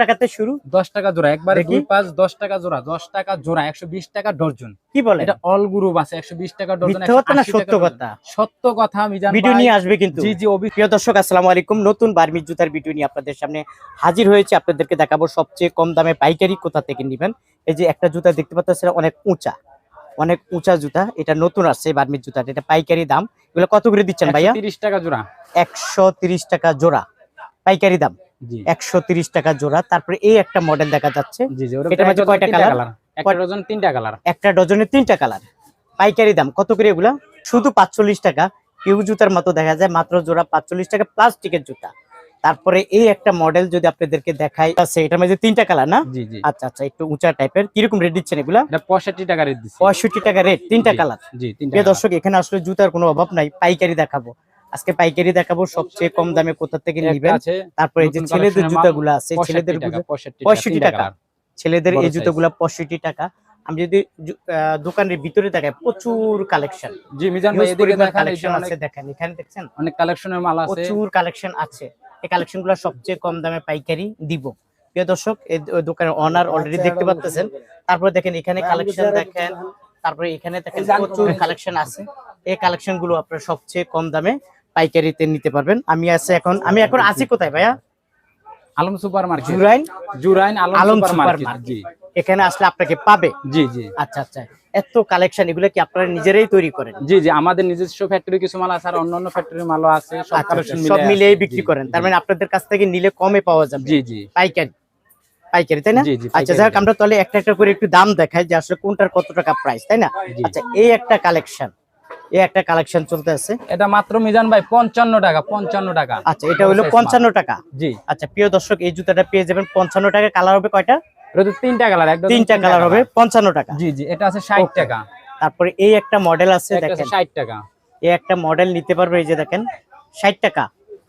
টাকাতে শুরু? দশ টাকা জোড়া একবারে। দুই পাঁচ দশ টাকা জোড়া দশ টাকা জোড়া একশো বিশ টাকা ডর্জন। কি বলে এটা অল গ্রুপ আছে একশো বিশ টাকা ডর্জন সত্য কথা? সত্য কথা মিজান ভিডিও নিয়ে আসবে কিন্তু। জি জি প্রিয় দর্শক আসসালামু আলাইকুম। নতুন বার্মিজ জুতার ভিডিও নিয়ে আপনাদের সামনে হাজির হয়েছে। আপনাদেরকে দেখাবো সবচেয়ে কম দামে পাইকারি কোথা থেকে নেবেন। এই যে একটা জুতা দেখতে পাচ্ছেন অনেক উঁচা অনেক উঁচা জুতা। এটা নতুন আসছে বার্মিজ জুতাটা। এটা পাইকারি দাম। এগুলো কত করে দিচ্ছেন ভাইয়া? তিরিশ টাকা জোড়া। একশো তিরিশ টাকা জোড়া। পাইকারি দাম। একশো তিরিশ টাকা জোড়া। তারপরে এই একটা মডেল দেখা যাচ্ছে। এটার মধ্যে কয়টা? একটা ডজন তিনটা কালার একটা ডজনে তিনটা কালার পাইকারি দাম কত করে এগুলা? শুধু পাঁচচল্লিশ টাকা। কেউ জুতার মতো দেখা যায় মাত্র জোড়া পাঁচচল্লিশ টাকা প্লাস্টিকের জুতা। তারপরে এই একটা মডেল যদি আপনাদেরকে দেখাই আছে এটার মধ্যে তিনটা কালার না? আচ্ছা আচ্ছা একটু উঁচা টাইপের কীরকম রেট দিচ্ছেন এগুলা? পঁয়ষট্টি টাকা রেট দিচ্ছি। পঁয়ষট্টি টাকা রেট তিনটা কালার দর্শক এখানে আসলে জুতার কোনো অভাব নাই। পাইকারি দেখাবো। আজকে পাইকারি দেখাবো সবচেয়ে কম দামে কোথা থেকে নিবেন। তারপরে এই যে ছেলেদের জুতাগুলো আছে ছেলেদের টাকা, জুতা- 65 65 তিনটা টাকা। ছেলেদের এই। জুতোগুলো পঁয়ষট্টি টাকা। আমি যদি দোকানের ভিতরে দেখাই প্রচুর কালেকশন। জি মিজান ভাই এদিকে দেখান কালেকশন অনেক আছে দেখেন এখানে দেখছেন? অনেক কালেকশনের মাল আছে। প্রচুর কালেকশন আছে। এই কালেকশনগুলো সবচেয়ে কম দামে পাইকারি দিব। প্রিয় দর্শক এই দোকানের অনার অলরেডি দেখতে পাচ্ছেন। তারপরে দেখেন এখানে কালেকশন দেখেন। তারপরে এখানে দেখেন প্রচুর কালেকশন আছে। এই কালেকশনগুলো আপনারা সবচেয়ে কম দামে পাইকারিতে নিতে পারবেন। আমি আছে এখন আমি এখন আছি কোথায় ভাইয়া? Alam super market Jurain? Jurain Alam super market এখানে আসলে আপনাকে পাবে। জি জি। আচ্ছা আচ্ছা। এত কালেকশন এগুলো কি আপনারা নিজেরাই তৈরি করেন? জি জি আমাদের নিজস্ব ফ্যাক্টরি কিছু মাল আছে আর অন্যান্য ফ্যাক্টরির মালও আছে সব আচ্ছা, আচ্ছা, কালেকশন সব মিলে মিলিয়ে বিক্রি করেন। তার মানে আপনাদের কাছ থেকে নিলে কমে পাওয়া যাবে। জি জি। পাইকারি। পাইকারি তাই না? আচ্ছা যাক আমরা তাহলে একটা একটা করে একটু দাম দেখাই যে আসলে কোনটার কত টাকা প্রাইস তাই না? আচ্ছা এই একটা কালেকশন এই একটা কালেকশন চলতে আছে। এটা মাত্র মিজান ভাই পঞ্চান্ন টাকা পঞ্চান্ন টাকা। আচ্ছা এটা হলো Size মাল। পঞ্চান্ন টাকা? জি। আচ্ছা প্রিয় দর্শক এই জুতাটা পেয়ে যাবেন পঞ্চান্ন টাকা। কালার হবে কয়টা? এটা তিনটা কালার একদম তিনটা কালার হবে পঞ্চান্ন টাকা। জি জি এটা আছে ষাট Okay. টাকা। তারপরে এই একটা মডেল আছে দেখেন। ষাট টাকা। এই একটা মডেল নিতে পারবে এই যে দেখেন ষাট টাকা।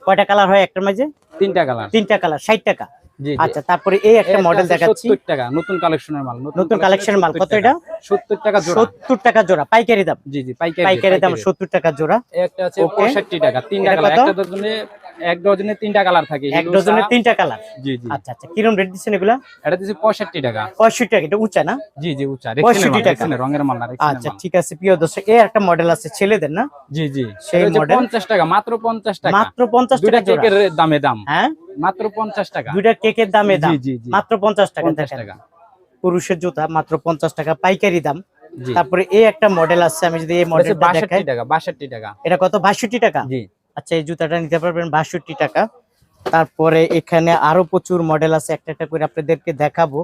কয়টা কালার হয় একটার মাঝে? তিনটা কালার তিনটা কালার ষাট টাকা। জি আচ্ছা তারপরে এই একটা মডেল দেখাচ্ছি। টাকা নতুন কালেকশনের মাল নতুন কালেকশনের মাল কত এটা? সত্তর টাকা জোড়া। টাকা জোড়া পাইকারি দাম। জি জি পাইকারি পাইকারি দাম সত্তর টাকা জোড়া। একটা আছে Okay. পঁয়ষট্টি টাকা তিনটা কালার একটা ডজনে এক ডজনে তিনটা কালার থাকে। এক ডজনে তিনটা কালার জি জি। আচ্ছা আচ্ছা কিরম রেট এগুলা? এটা টাকা। পঁয়ষট্টি টাকা এটা উঁচা না? জি জি উচ্চা 65 টাকা। রঙের মাল না আচ্ছা ঠিক আছে প্রিয় দর্শক এই একটা মডেল আছে ছেলেদের না? জি জি। সেই model? পঞ্চাশ টাকা মাত্র পঞ্চাশ টাকা। মাত্র পঞ্চাশ দুইটা টাকা জোড়া। কেকের দামে দাম। হ্যাঁ? মাত্র পঞ্চাশ টাকা। দুইটা কেকের দামে দাম। মাত্র পঞ্চাশ টাকা টাকা। পুরুষের জুতা মাত্র পঞ্চাশ টাকা। পাইকারি দাম। তারপরে এই একটা মডেল আছে আমি যদি এই মডেল বাষট্টি টাকা বাষট্টি টাকা। এটা কত? বাষট্টি টাকা? আচ্ছা এই জুতাটা নিতে পারবেন বাষট্টি টাকা। তারপরে এখানে আরও প্রচুর মডেল আছে একটা একটা করে আপনাদেরকে দেখাবো।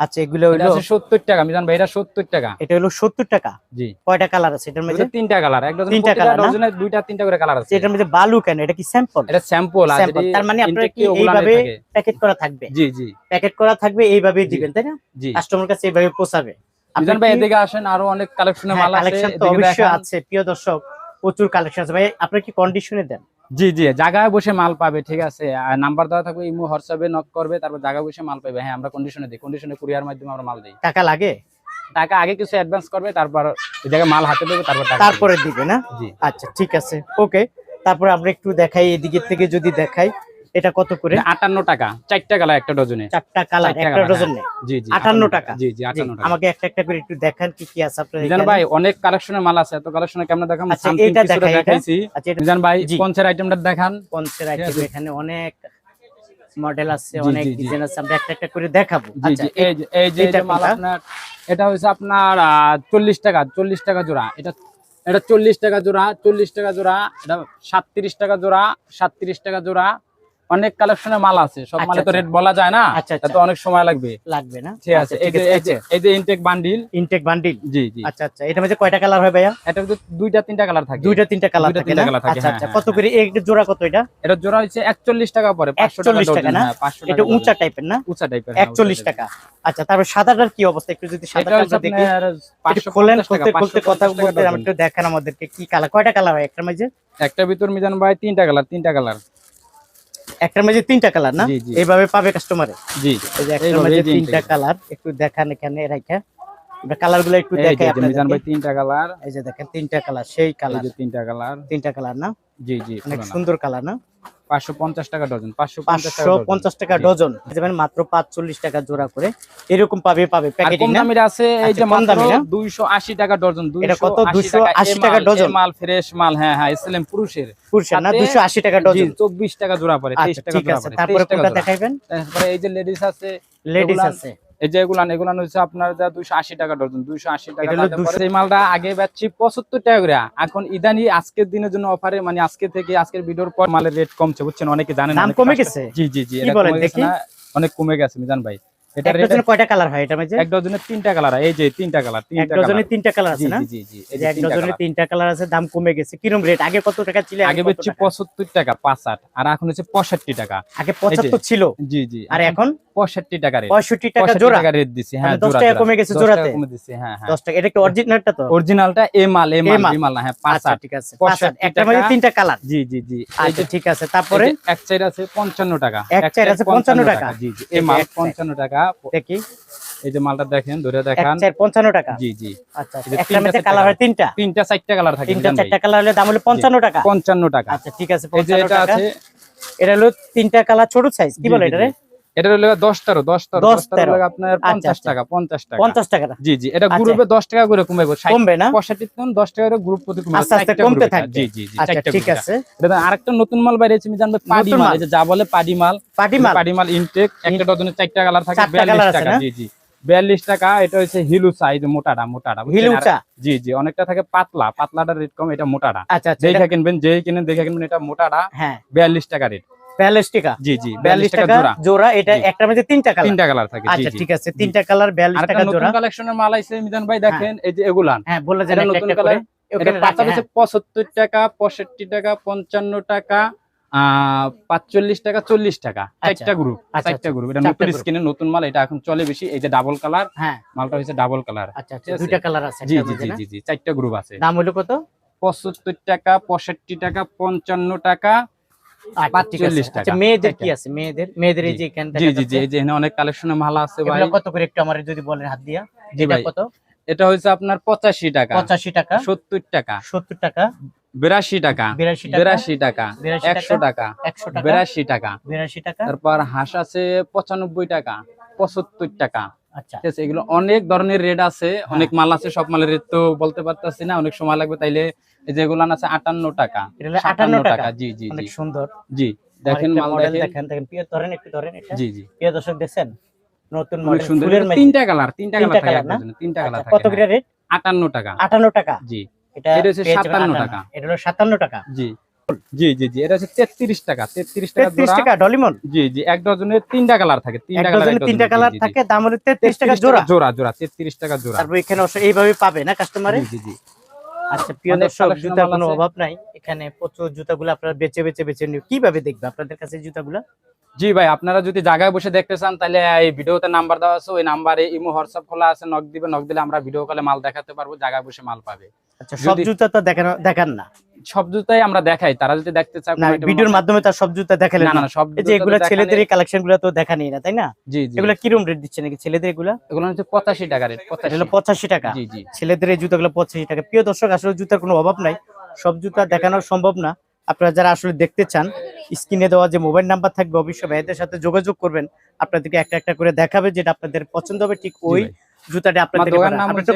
আচ্ছা এগুলো আছে সত্তর টাকা মিজান ভাই এটা সত্তর টাকা। এটা হলো সত্তর টাকা? জি। কয়টা কালার আছে? এটার মধ্যে? তিনটা কালার এক ডজন তিনটা তিনটা ডজনে দুইটা তিনটা করে কালার আছে। এটার মধ্যে বালু কেন? এটা কি স্যাম্পল এটা স্যাম্পল আছে তার মানে আপনারা কি এইভাবে প্যাকেট করা থাকবে? জি জি। প্যাকেট করা থাকবে এইভাবেই দিবেন তাই না? কাস্টমার কাছে এইভাবে পোষাবে মিজান ভাই এদিকে আসেন আরও অনেক কালেকশনের মাল আছে কালেকশন তো অবশ্যই আছে প্রিয় দর্শক প্রচুর কালেকশন আছে। ভাই আপনারা কি কন্ডিশনে দেন? জি জি জায়গায় বসে মাল পাবে ঠিক আছে? আর নাম্বার দেওয়া থাকবে ইমো হোয়াটসঅ্যাপে নক করবে তারপর জায়গায় বসে মাল পাবে হ্যাঁ আমরা কন্ডিশনে দিই। কন্ডিশনে কুরিয়ার মাধ্যমে আমরা মাল দিই। টাকা লাগে? টাকা আগে কিছু অ্যাডভান্স করবে তারপর ওই জায়গায় মাল হাতে দেবে তারপর টাকা তারপরে দিবে না? জি। আচ্ছা ঠিক আছে। ওকে তারপর আমরা একটু দেখাই এদিকের থেকে যদি দেখাই। এটা কত করে? এটা আটান্ন টাকা। চারটা কালার একটা ডজনে। চারটা কালার একটা colour, ডজন? হ্যাঁ। জি জি 58 টাকা। জি জি জি, আটান্ন টাকা। আমাকে একটা একটা করে একটু দেখান কি কি আছে আপনার মিজান ভাই অনেক কালেকশনের মাল আছে এত কালেকশনে কেমন দেখাম আচ্ছা, এটা। দেখাইছি। আচ্ছা মিজান ভাই পঞ্চের আইটেমটা দেখান। পঞ্চের আইটেম এখানে অনেক মডেল আছে অনেক। ডিজাইন আছে আমরা একটা একটা করে দেখাবো। আচ্ছা এই যে এই যে মাল আপনার এটা হচ্ছে আপনার চল্লিশ টাকা চল্লিশ টাকা জোড়া। এটা এটা চল্লিশ টাকা জোড়া চল্লিশ টাকা জোড়া এটা সাতত্রিশ টাকা জোড়া সাতত্রিশ টাকা জোড়া অনেক কালেকশনের মাল আছে। সব আচ্ছা, মালে তো আচ্ছা। রেট বলা যায় না আচ্ছা, আচ্ছা। তো অনেক সময় লাগবে। লাগবে না? ঠিক আছে আচ্ছা, এই যে এই যে ইনটেক বান্ডিল ইনটেক বান্ডিল জি জি। আচ্ছা আচ্ছা এটা মধ্যে কয়টা কালার হয় ভাইয়া? এটা কিন্তু দুইটা তিনটা কালার থাকে। দুইটা তিনটা কালার থাকে তিনটা না? থাকে, আচ্ছা হ্যাঁ, আচ্ছা হ্যাঁ, কত করে? এই জোড়া কত এটা? এটা জোড়া হচ্ছে একচল্লিশ টাকা পরে পাঁচশো টাকা 41 টাকা না? হ্যাঁ, 500 এটা টাকা উঁচা টাইপের না? উঁচা টাইপের হ্যাঁ, একচল্লিশ উঁচা টাকা। আচ্ছা তারপর সাদাটার কি অবস্থা? একটু যদি সাদাটা দেখি। 550 খোলেন খুলতে খুলতে কথা বলতে আমি একটু দেখেন আমাদেরকে কি কালার কয়টা কালার হয় একটার মাঝে একটা ভিতর মিজান ভাই তিনটা কালার তিনটা কালার একটার মাঝে তিনটা কালার না। এইভাবে পাবে কাস্টমারে জি একটা যে একটার মাঝে তিনটা কালার একটু দেখান এখানে রাখা কালারগুলো একটু মিজান ভাই তিনটা কালার এই যে দেখেন তিনটা কালার সেই এই কালার যে তিনটা কালার তিনটা কালার না? জি জি অনেক সুন্দর কালার না? পাঁচশো পঞ্চাশ টাকা ডজন পাঁচশো পঞ্চাশ টাকা ডজন। যেমন মাত্র পাঁচচল্লিশ টাকা জোড়া করে এরকম পাবে পাবে প্যাকেটিং না? দামের আছে এই আচ্ছা, যে মাত্র আশি টাকা ডজন এটা কত? 280 280 টাকা ডজন? মাল, ফ্রেশ মাল হ্যাঁ হ্যাঁ এসএলএম পুরুষের। পুরুষের না? টাকা ডজন। চব্বিশ টাকা জোড়া পড়ে আচ্ছা টাকা ঠিক জোড়া আছে। পড়ে তারপরে 23 টাকা কোনটা জোড়া। তারপরে এই যে লেডিস আছে লেডিস আছে। এই যে এগুলান এগুলান হচ্ছে আপনার যা দুইশো আশি টাকা ডজন দুইশো আশি টাকা এটা হলো তারপরে 200 এই মালটা আগে বেচছি পঁচাত্তর টাকা করে এখন ইদানি আজকের দিনের জন্য অফারে মানে আজকে থেকে আজকের ভিডিওর পর মালের রেট কমছে বুঝছেন? অনেকে জানেন দাম কমে গেছে? জি জি জি অনেক কমে গেছে মিজান ভাই। এটা ডজনে কয়টা কালার হয় এটা এক ডজনের তিনটা কালার এই যে তিনটা কালার তিনটা ডজনে কালার তিনটা কালার আছে না? জি জি জি এই এই যে যে এক ডজনে তিনটা কালার আছে দাম কমে গেছে। কিরম রেট আগে কত টাকা ছিল আগে বেচছি টাকা? আর এখন হচ্ছে পঁয়ষট্টি টাকা। আগে পঁচাত্তর ছিল। জি জি। আর এখন? পঁয়ষট্টি টাকা রেট পঁয়ষট্টি টাকা জোড়া? টাকা রেট দিছি হ্যাঁ টাকা কমে গেছে দশ জোড়াতে? কমে দিছি হ্যাঁ হ্যাঁ। টাকা এটা কি অরিজিনালটা তো? অরিজিনালটা এ মাল এ মাল মাল। বি মাল না হ্যাঁ ঠিক আছে। পঁয়ষট্টি পাঁচ আট, একটা মধ্যে তিনটা কালার। জি জি জি। আচ্ছা ঠিক আছে। তারপরে? এক সাইড আছে পঞ্চান্ন টাকা। এক side আছে 55 টাকা। জি জি এই যে মাল এক side। পঞ্চান্ন টাকা। দেখি। এই যে মালটা দেখেন ধরে টাকা। জি জি। আচ্ছা একটা মধ্যে কালার হয় তিনটা। তিনটা চারটা কালার থাকে তিনটা মিজান চারটা কালার হলে দাম হলো টাকা। পঞ্চান্ন টাকা। আচ্ছা ঠিক আছে এটা আছে এটা হলো তিনটা কালার ছোট সাইজ কি বলে এটা রে। এটা হলো দশ তেরো দশ তেরো দশ। আপনার পঞ্চাশ আচ্ছা। টাকা পঞ্চাশ টাকা। পঞ্চাশ টাকা জি জি এটা আচ্ছা। গ্রুপে দশ টাকা করে কমাইবো কমবে না? পঁয়ষট্টি তখন দশ টাকা করে গ্রুপ প্রতি কমতে জি জি আচ্ছা ঠিক আছে। এটা আরেকটা নতুন মাল জানবে পাডি মাল। যে বলে পাডি মাল পাটি মাল পাডি মাল ইনটেক একটা ডজনে চারটা কালার থাকে বিয়াল্লিশ টাকা। জি জি। বিয়াল্লিশ টাকা এটা হচ্ছে মোটাটা মোটাটা। বুঝছেন? হিলুচা? আর- জি জি অনেকটা থাকে পাতলা। পাতলাটা রেট কম এটা মোটাটা। আচ্ছা আচ্ছা দেখে কিনবেন যেই কিনেন দেখে কিনবেন এটা মোটাটা। হ্যাঁ। বিয়াল্লিশ টাকা রেট বিয়াল্লিশ টাকা জি জি টাকা জোড়া। জোড়া এটা একটা মধ্যে তিনটা কালার। তিনটা কালার থাকে আচ্ছা ঠিক আছে তিনটা কালার বিয়াল্লিশ আরেকটা টাকা নতুন কালেকশনের মাল আইছে মিজান ভাই দেখেন এই যে এগুলান। হ্যাঁ বলে যান এটা নতুন কালার এটা পাতা হচ্ছে পঁচাত্তর টাকা পঁয়ষট্টি টাকা পঞ্চান্ন টাকা আহ পাঁচচল্লিশ টাকা চল্লিশ টাকা। আচ্ছা। চারটা গ্রুপ আচ্ছা, চারটা গ্রুপ এটা নতুন স্কিনের নতুন মাল এটা এখন চলে বেশি। এই যে ডাবল কালার হ্যাঁ। মালটা হচ্ছে ডাবল কালার? দুইটা কালার আছে জি জি জি জি জি চারটা গ্রুপ আছে। দাম হলো কত? পঁচাত্তর টাকা পঁয়ষট্টি টাকা পঞ্চান্ন টাকা মেয়েদের কি আছে? মেয়েদের মেয়েদের এই জি। যে জি জি জি যাচ্ছে। এই যে এখানে অনেক কালেকশনের মাল আছে ভাই। কত করে একটু আমার যদি বলেন হাত দিয়া? জি ভাই কত? এটা আপনার পঁচাশি টাকা। পঁচাশি টাকা। সত্তর টাকা। সত্তর টাকা। বিরাশি টাকা। বিরাশি টাকা। একশো টাকা। একশো টাকা। বিরাশি টাকা। বিরাশি টাকা। তারপর হাঁস আছে পঁচানব্বই টাকা। পঁচাত্তর টাকা। আচ্ছা ঠিক আছে এগুলো অনেক ধরনের রেট আছে অনেক মাল আছে সব মালের রেট তো বলতে পারতাছি না অনেক সময় লাগবে তাইলে এই যে এগুলো আছে আটান্ন টাকা 57 58 টাকা। জি জি অনেক সুন্দর। জি দেখেন মাল দেখেন। দেখেন দেখেন প্রিয় ধরেন একটু ধরেন এটা। জি জি। প্রিয় দর্শক দেখছেন নতুন মডেল ফুলের মাঝে। তিনটা কালার তিনটা কালার থাকে তিনটা কালার আচ্ছা, থাকে কত করে হ্যাঁ। রেট? আটান্ন টাকা। আটান্ন টাকা। জি। এটা এটা হচ্ছে পেয়ে 57 টাকা। এটা হলো সাতান্ন টাকা। জি। জি জি জি এটা হচ্ছে তেত্রিশ টাকা তেত্রিশ টাকা তেত্রিশ জোড়া। টাকা ডলিমন? জি জি এক তিনটা কালার থাকে তিনটা কালার ডজনে তিনটা কালার থাকে দাম হলো টাকা জোড়া। জোড়া জোড়া তেত্রিশ টাকা জোড়া। তারপর এখানে এইভাবে পাবে না কাস্টমারে জি জি আচ্ছা প্রিয় দর্শক জুতার কোনো অভাব নাই। এখানে প্রচুর জুতাগুলো আপনারা বেচে বেচে বেচে নিয়ে কীভাবে দেখবে আপনাদের কাছে জুতাগুলো? জি ভাই আপনারা যদি জায়গায় বসে দেখতে চান তাহলে এই ভিডিওতে নাম্বার দেওয়া আছে ওই নাম্বারে ইমো হোয়াটসঅ্যাপ খোলা আছে নক দিবে নক দিলে আমরা ভিডিও কলে মাল দেখাতে পারব জায়গায় বসে মাল পাবে। আচ্ছা সব যদি- জুতা তো দেখানো দেখান না। সব জুতাই আমরা দেখাই। তারা যদি দেখতে চায় না ভিডিওর মাধ্যমে তো সব জুতা দেখালেন। না না না না, সব যে জুতা তো এগুলা দেখালে- ছেলেদের কালেকশনগুলো তো দেখা না তাই না? জি জি এগুলা কিরম রেট দিচ্ছে নাকি ছেলেদের এগুলা? এগুলো হচ্ছে পঁচাশি টাকা রেট জি জি। ছেলেদের এই জুতাগুলো পঁচাশি টাকা। প্রিয় দর্শক আসলে জুতার কোনো অভাব নাই। সব জুতা দেখানো সম্ভব না। আপনারা যারা আসলে দেখতে চান স্ক্রিনে দেওয়া যে মোবাইল নাম্বার থাকবে অবশ্যই ভাইদের সাথে যোগাযোগ করবেন। আপনাদেরকে একটা একটা করে দেখাবে যেটা আপনাদের পছন্দ হবে। ঠিক ওই। জুতাটা আপনাদের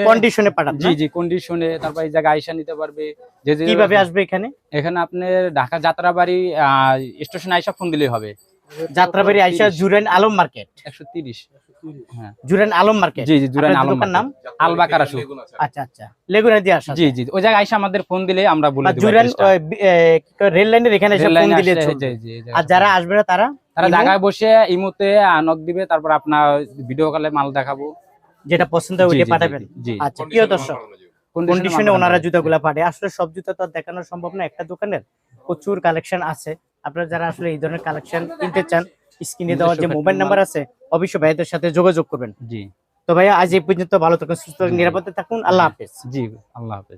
কন্ডিশনে পাঠান। জি জি কন্ডিশনে তারপর এই জায়গায় আইসা নিতে পারবে। যে কীভাবে আসবে এখানে? এখানে আপনি ঢাকা যাত্রাবাড়ি স্টেশন আইসা ফোন দিলেই হবে। যাত্রাবাড়ি আইসা জুরেন আলম মার্কেট হ্যাঁ। জুরেন আলম মার্কেট জি জি জুরাইন আলম নাম? আলবাকারা আচ্ছা আচ্ছা। লেগুনা দিয়ে আসা জি জি ওই জায়গায় আইসা আমাদের ফোন দিলে আমরা বলে দিব রেল লাইনের এখানে এসে ফোন দিলে আর যারা আসবে। না তারা তারা জায়গায় বসে ইমোতে নক দিবে তারপর আপনার ভিডিও কলে মাল দেখাবো। যেটা পছন্দ হয় ওইটা পাঠাবেন। আচ্ছা প্রিয় দর্শক কন্ডিশনে ওনারা জুতাগুলো পাঠায়। আসলে সব জুতা তো দেখানো সম্ভব না একটা দোকানের প্রচুর কালেকশন আছে। আপনারা যারা আসলে এই ধরনের কালেকশন কিনতে চান স্ক্রিনে দেওয়া যে মোবাইল নাম্বার আছে অবশ্যই ভাইদের সাথে যোগাযোগ করবেন। জি। তো ভাইয়া আজ এই পর্যন্ত ভালো থাকুন সুস্থ নিরাপদে থাকুন। আল্লাহ হাফেজ। জি আল্লাহ হাফেজ।